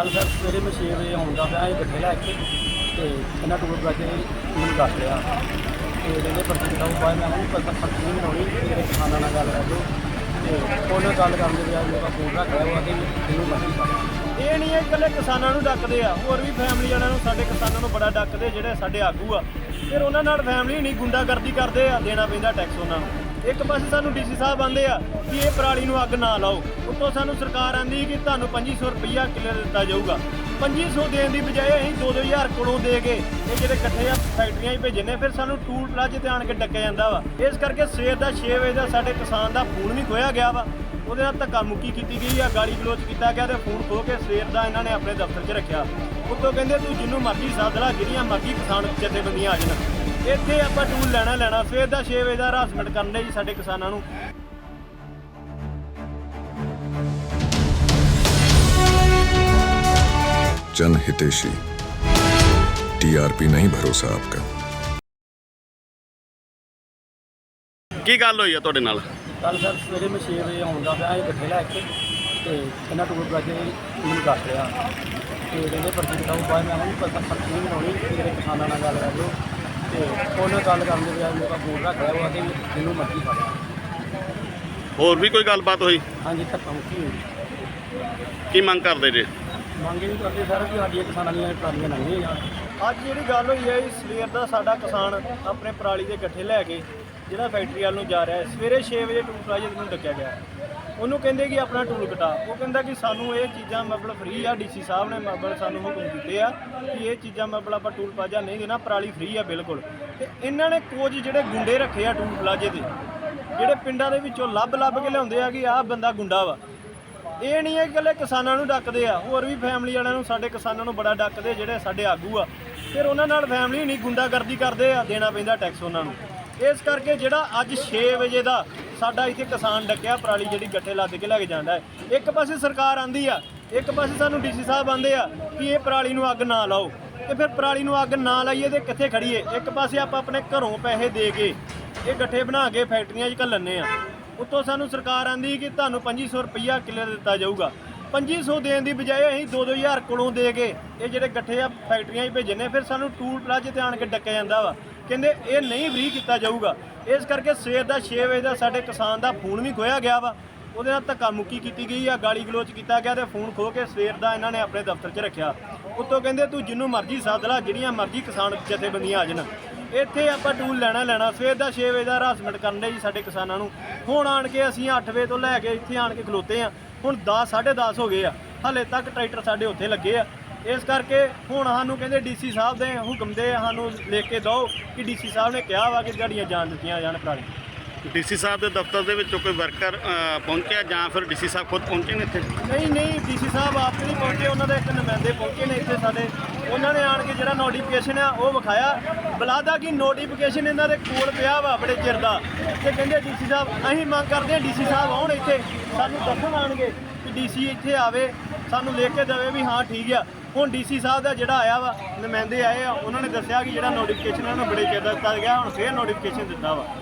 ਕੱਲ ਸਰ ਸਵੇਰੇ ਮੈਂ 6 ਵਜੇ ਆਉਂਦਾ ਪਿਆ ਇਹ ਗੱਡੇ ਲੈ ਕੇ ਤੇ ਇਹਨਾਂ ਟੂਰ ਬਰਾਜੇ ਮੈਨੂੰ ਦੱਸ ਰਿਹਾ। ਤੇ ਕਹਿੰਦੇ ਪਰਚੀ ਕਟਾਓ ਬਾਅਦ ਮੈਂ ਉਹਨੂੰ ਪਤਾ ਪਰਚੀ ਨਹੀਂ ਬਣਾਉਣੀ ਮੇਰੇ ਕਿਸਾਨਾਂ ਨਾਲ ਗੱਲ ਕਰ ਲਓ ਤੇ ਉਹਨਾਂ ਗੱਲ ਕਰਨ ਦੇ ਬਾਅਦ ਮੇਰਾ ਫੋਨ ਰੱਖ ਲਿਆ, ਉਹ ਆਖਦੇ ਇਹਨੂੰ ਮਰਜ਼ੀ ਕਰ ਇਹ ਨਹੀਂ ਹੈ ਇਕੱਲੇ ਕਿਸਾਨਾਂ ਨੂੰ ਡੱਕਦੇ ਆ, ਹੋਰ ਵੀ ਫੈਮਲੀ ਵਾਲਿਆਂ ਨੂੰ ਸਾਡੇ ਕਿਸਾਨਾਂ ਨੂੰ ਬੜਾ ਡੱਕਦੇ ਜਿਹੜੇ ਸਾਡੇ ਆਗੂ ਆ। ਫਿਰ ਉਹਨਾਂ ਨਾਲ ਫੈਮਿਲੀ ਨਹੀਂ, ਗੁੰਡਾਗਰਦੀ ਕਰਦੇ ਆ, ਦੇਣਾ ਪੈਂਦਾ ਟੈਕਸ ਉਹਨਾਂ ਨੂੰ। ਇੱਕ ਪਾਸੇ ਸਾਨੂੰ ਡੀਸੀ ਸਾਹਿਬ ਆਂਦੇ ਆ ਕਿ ਇਹ ਪਰਾਲੀ ਨੂੰ ਅੱਗ ਨਾ ਲਾਓ। ਉੱਤੋਂ ਸਾਨੂੰ ਸਰਕਾਰ ਆਂਦੀ ਕਿ ਤੁਹਾਨੂੰ 2500 ਰੁਪਈਆ ਕਿੱਲੇ ਦਿੱਤਾ ਜਾਊਗਾ। 2500 ਦੇਣ ਦੀ ਬਜਾਏ ਅਸੀਂ 2-2000 ਕੋਲੋਂ ਦੇ ਕੇ ਇਹ ਜਿਹੜੇ ਇਕੱਠੇ ਆ ਫੈਕਟਰੀਆਂ ਹੀ ਭੇਜਣੇ ਫਿਰ ਸਾਨੂੰ ਟੂਲ ਪਲਾਜ਼ੇ ਤੇ ਆਣ ਕੇ ਡੱਕਿਆ ਜਾਂਦਾ ਵਾ। ਇਸ ਕਰਕੇ ਸਵੇਰ ਦਾ 6 ਵਜੇ ਦਾ ਸਾਡੇ ਕਿਸਾਨ ਦਾ ਫੋਨ ਵੀ ਖੋਇਆ ਗਿਆ ਵਾ। ਉਹਦੇ ਨਾਲ ਧੱਕਾ ਮੁੱਕੀ ਕੀਤੀ ਗਈ ਆ, ਗਾਲੀ ਗਲੋਚ ਕੀਤਾ ਗਿਆ ਤੇ ਫੋਨ ਖੋ ਕੇ ਸਵੇਰ ਦਾ ਇਹਨਾਂ ਨੇ ਆਪਣੇ ਦਫ਼ਤਰ 'ਚ ਰੱਖਿਆ। ਉੱਤੋਂ ਕਹਿੰਦੇ ਤੂੰ ਜਿੰਨੂੰ ਮਰਜ਼ੀ ਸੱਦ ਲੈ ਜਿਹੜੀਆਂ ਮਰਜ਼ੀ ਕਿਸਾਨ ਜਥੇਬੰਦੀਆਂ ਆ ਜਾਣ। ਇੱਥੇ ਆਪਾਂ ਟੂਲ ਲੈਣਾ ਲੈਣਾ ਸਵੇਰ ਦਾ 6 ਵਜੇ ਦਾ ਹਰਾਸਮੈਂਟ ਕਰਨ ਦੇ ਜੀ ਸਾਡੇ ਕਿਸਾਨਾਂ ਨੂੰ जन हितेशी टीआरपी नहीं भरोसा आपका ਕੀ ਗੱਲ ਹੋਈ ਆ ਤੁਹਾਡੇ ਨਾਲ ਕੱਲ ਸਰ ਸਵੇਰੇ ਮੈਂ 6 ਵਜੇ ਆਉਂਦਾ ਪਿਆ ਇਹ ਗੱਡੇ ਲੈ ਕੇ ਤੇ ਇਹਨਾਂ ਟੂਰ ਬਰਾਜੇ ਮੈਨੂੰ ਦੱਸ ਲਿਆ ਤੇ ਕਹਿੰਦੇ ਪਰਚੀ ਕਟਾਓ ਬਾਅਦ ਮੈਂ ਉਹਨੂੰ ਪਤਾ ਪਰਚੀ ਨਹੀਂ ਬਣਾਉਣੀ ਮੇਰੇ ਕਿਸਾਨਾਂ ਨਾਲ ਗੱਲ ਕਰ ਲਓ ਤੇ ਉਹਨਾਂ ਗੱਲ ਕਰਨ ਦੇ ਮੇਰਾ ਫੋਨ ਰੱਖ ਲਿਆ ਉਹ ਹੋਰ ਵੀ ਕੋਈ ਗੱਲਬਾਤ ਹੋਈ? ਹਾਂਜੀ ਧੱਕਾ ਮੁੱਕੀ ਹੋਈ। ਕੀ ਮੰਗ ਕਰਦੇ ਜੇ? ਮੰਗ ਇਹ ਵੀ ਕਰਦੇ ਸਰ ਕਿ ਸਾਡੀਆਂ ਕਿਸਾਨਾਂ ਦੀਆਂ ਟਰਾਲੀਆਂ ਲੰਘੀਆਂ ਜਾਣ ਅੱਜ ਜਿਹੜੀ ਗੱਲ ਹੋਈ ਹੈ ਜੀ ਸਵੇਰ ਦਾ ਸਾਡਾ ਕਿਸਾਨ ਆਪਣੇ ਪਰਾਲੀ ਦੇ ਗੱਠੇ ਲੈ ਕੇ ਜਿਹੜਾ ਫੈਕਟਰੀ ਵੱਲ ਨੂੰ ਜਾ ਰਿਹਾ ਹੈ। ਸਵੇਰੇ 6 ਵਜੇ ਟੂਲ ਪਲਾਜ਼ੇ ਨੂੰ ਡੱਕਿਆ ਗਿਆ। ਉਹਨੂੰ ਕਹਿੰਦੇ ਕਿ ਆਪਣਾ ਟੂਲ ਕਟਾ। ਉਹ ਕਹਿੰਦਾ ਕਿ ਸਾਨੂੰ ਇਹ ਚੀਜ਼ਾਂ ਮਤਲਬ ਫ੍ਰੀ ਆ, ਡੀਸੀ ਸਾਹਿਬ ਨੇ ਮਤਲਬ ਸਾਨੂੰ ਹੁਕਮ ਦਿੱਤੇ ਆ ਕਿ ਇਹ ਚੀਜ਼ਾਂ ਮਤਲਬ ਆਪਾਂ ਟੂਲ ਪਲਾਜ਼ਾ ਨਹੀਂ ਦੇਣਾ, ਪਰਾਲੀ ਫ੍ਰੀ ਆ ਬਿਲਕੁਲ। ਤੇ ਇਹਨਾਂ ਨੇ ਕੁਝ ਜਿਹੜੇ ਗੁੰਡੇ ਰੱਖੇ ਆ ਟੂਲ ਪਲਾਜ਼ੇ ਤੇ ਜਿਹੜੇ ਪਿੰਡਾਂ ਦੇ ਵਿੱਚੋਂ ਲੱਭ ਲੱਭ ਕੇ ਲਿਆਉਂਦੇ ਆ ਕਿ ਆਹ ਬੰਦਾ ਗੁੰਡਾ ਵਾ। ਇਹ ਨਹੀਂ ਹੈ ਕਿ ਇਕੱਲੇ ਕਿਸਾਨਾਂ ਨੂੰ ਡੱਕਦੇ ਆ, ਹੋਰ ਵੀ ਫੈਮਿਲੀ ਵਾਲਿਆਂ ਨੂੰ, ਸਾਡੇ ਕਿਸਾਨਾਂ ਨੂੰ ਬੜਾ ਡੱਕਦੇ ਜਿਹੜੇ ਸਾਡੇ ਆਗੂ ਆ। ਫਿਰ ਉਹਨਾਂ ਨਾਲ ਫੈਮਿਲੀ ਨਹੀਂ, ਗੁੰਡਾਗਰਦੀ ਕਰਦੇ ਆ, ਦੇਣਾ ਪੈਂਦਾ ਟੈਕਸ ਉਹਨਾਂ ਨੂੰ। ਇਸ ਕਰਕੇ ਜਿਹੜਾ ਅੱਜ 6 ਵਜੇ ਦਾ ਸਾਡਾ ਇੱਥੇ ਕਿਸਾਨ ਡੱਕਿਆ, ਪਰਾਲੀ ਜਿਹੜੀ ਗੱਟੇ ਲੱਦ ਕੇ ਲੈ ਕੇ ਜਾਂਦਾ ਹੈ। ਇੱਕ ਪਾਸੇ ਸਰਕਾਰ ਆਂਦੀ ਆ, ਇੱਕ ਪਾਸੇ ਸਾਨੂੰ ਡੀਸੀ ਸਾਹਿਬ ਆਂਦੇ ਆ ਕਿ ਇਹ ਪਰਾਲੀ ਨੂੰ ਅੱਗ ਨਾ ਲਾਓ। ਤੇ ਫਿਰ ਪਰਾਲੀ ਨੂੰ ਅੱਗ ਨਾ ਲਾਈਏ ਤੇ ਕਿੱਥੇ ਖੜੀਏ? ਇੱਕ ਪਾਸੇ ਆਪਾਂ ਆਪਣੇ ਘਰੋਂ ਪੈਸੇ ਦੇ ਕੇ ਇਹ ਗੱਠੇ ਬਣਾ ਕੇ ਫੈਕਟਰੀਆਂ 'ਚ ਘੱਲਣੇ ਆ। ਉੱਤੋਂ ਸਾਨੂੰ ਸਰਕਾਰ ਆਂਦੀ ਕਿ ਤੁਹਾਨੂੰ 2500 ਰੁਪਈਆ ਕਿੱਲੇ ਦਿੱਤਾ ਜਾਊਗਾ। 2500 ਦੇਣ ਦੀ ਬਜਾਏ ਅਸੀਂ 2-2000 ਕੋਲੋਂ ਦੇ ਕੇ ਇਹ ਜਿਹੜੇ ਗੱਠੇ ਆ ਫੈਕਟਰੀਆਂ 'ਚ ਭੇਜਣੇ ਫਿਰ ਸਾਨੂੰ ਟੂਲ ਪਲਾਜ਼ੇ ਤੇ ਆਣ ਕੇ ਡੱਕਿਆ ਜਾਂਦਾ ਵਾ। ਕਹਿੰਦੇ ਇਹ ਨਹੀਂ ਫ੍ਰੀ ਕੀਤਾ ਜਾਊਗਾ। ਇਸ ਕਰਕੇ ਸਵੇਰ ਦਾ 6 ਵਜੇ ਦਾ ਸਾਡੇ ਕਿਸਾਨ ਦਾ ਫੋਨ ਵੀ ਖੋਇਆ ਗਿਆ ਵਾ। ਉਹਦੇ ਨਾਲ ਧੱਕਾ ਮੁੱਕੀ ਕੀਤੀ ਗਈ ਆ, ਗਾਲੀ ਗਲੋਚ ਕੀਤਾ ਗਿਆ ਤੇ ਫੋਨ ਖੋ ਕੇ ਸਵੇਰ ਦਾ ਇਹਨਾਂ ਨੇ ਆਪਣੇ ਦਫ਼ਤਰ 'ਚ ਰੱਖਿਆ। ਉੱਤੋਂ ਕਹਿੰਦੇ ਤੂੰ ਜਿੰਨੂੰ ਮਰਜ਼ੀ ਸੱਦ ਲੈ, ਜਿਹੜੀਆਂ ਮਰਜ਼ੀ ਕਿਸਾਨ ਜਥੇਬੰਦੀਆਂ ਆ ਜਾਣ। ਇੱਥੇ ਆਪਾਂ ਟੂਲ ਲੈਣਾ ਲੈਣਾ, ਸਵੇਰ ਦਾ 6 ਵਜੇ ਦਾ ਹਰਾਸਮੈਂਟ ਕਰਨ ਦੇ ਜੀ ਸਾਡੇ ਕਿਸਾਨਾਂ ਨੂੰ। ਹੁਣ ਆਣ ਕੇ ਅਸੀਂ 8 ਵਜੇ ਤੋਂ ਲੈ ਕੇ ਇੱਥੇ ਆਣ ਕੇ ਖਲੋਤੇ ਆ। ਹੁਣ 10 10:30 ਹੋ ਗਏ ਆ। ਹਲੇ ਤੱਕ ਟਰੈਕਟਰ ਸਾਡੇ ਉੱਥੇ ਲੱਗੇ ਆ। ਇਸ ਕਰਕੇ ਹੁਣ ਸਾਨੂੰ ਕਹਿੰਦੇ ਡੀਸੀ ਸਾਹਿਬ ਦੇ ਹੁਕਮ ਦੇ ਸਾਨੂੰ ਲਿਖ ਕੇ ਦਿਓ ਕਿ ਡੀਸੀ ਸਾਹਿਬ ਨੇ ਕਿਹਾ ਵਾ ਕਿ ਗਾੜੀਆਂ ਜਾਣ ਦਿੱਤੀਆਂ ਜਾਣ ਪਰਾਲੀ ਡੀਸੀ ਸਾਹਿਬ ਦੇ ਦਫ਼ਤਰ ਦੇ ਵਿੱਚੋਂ ਕੋਈ ਵਰਕਰ ਪਹੁੰਚਿਆ ਜਾਂ ਫਿਰ ਡੀਸੀ ਸਾਹਿਬ ਖੁਦ ਪਹੁੰਚੇ ਨੇ ਇੱਥੇ? ਨਹੀਂ ਨਹੀਂ ਡੀਸੀ ਸਾਹਿਬ ਆਪ ਨਹੀਂ ਪਹੁੰਚੇ ਉਹਨਾਂ ਦੇ ਇੱਕ ਨੁਮਾਇੰਦੇ ਪਹੁੰਚੇ ਨੇ ਇੱਥੇ ਸਾਡੇ। ਉਹਨਾਂ ਨੇ ਆਣ ਕੇ ਜਿਹੜਾ ਨੋਟੀਫਿਕੇਸ਼ਨ ਆ ਉਹ ਵਿਖਾਇਆ। ਬਲਾਦਾ ਕਿ ਨੋਟੀਫਿਕੇਸ਼ਨ ਇਹਨਾਂ ਦੇ ਕੋਲ ਪਿਆ ਵਾ ਬੜੇ ਚਿਰ ਦਾ। ਤੇ ਕਹਿੰਦੇ ਡੀਸੀ ਸਾਹਿਬ ਅਸੀਂ ਮੰਗ ਕਰਦੇ ਹਾਂ ਡੀਸੀ ਸਾਹਿਬ ਆਉਣ ਇੱਥੇ। ਸਾਨੂੰ ਦੱਸਣ ਆਣਗੇ ਕਿ ਡੀਸੀ ਇੱਥੇ ਆਵੇ ਸਾਨੂੰ ਲਿਖ ਕੇ ਦੇਵੇ ਵੀ ਹਾਂ ਠੀਕ ਆ। ਹੁਣ ਡੀਸੀ ਸਾਹਿਬ ਦਾ ਜਿਹੜਾ ਆਇਆ ਵਾ, ਨੁਮਾਇੰਦੇ ਆਏ ਆ, ਉਹਨਾਂ ਨੇ ਦੱਸਿਆ ਕਿ ਜਿਹੜਾ ਨੋਟੀਫਿਕੇਸ਼ਨ ਉਹਨਾਂ ਨੂੰ ਬੜੇ ਚਿਰ ਦਾ ਦਿੱਤਾ ਗਿਆ, ਹੁਣ ਫੇਰ ਨੋਟੀਫਿਕੇਸ਼ਨ ਦਿੱਤਾ ਵਾ।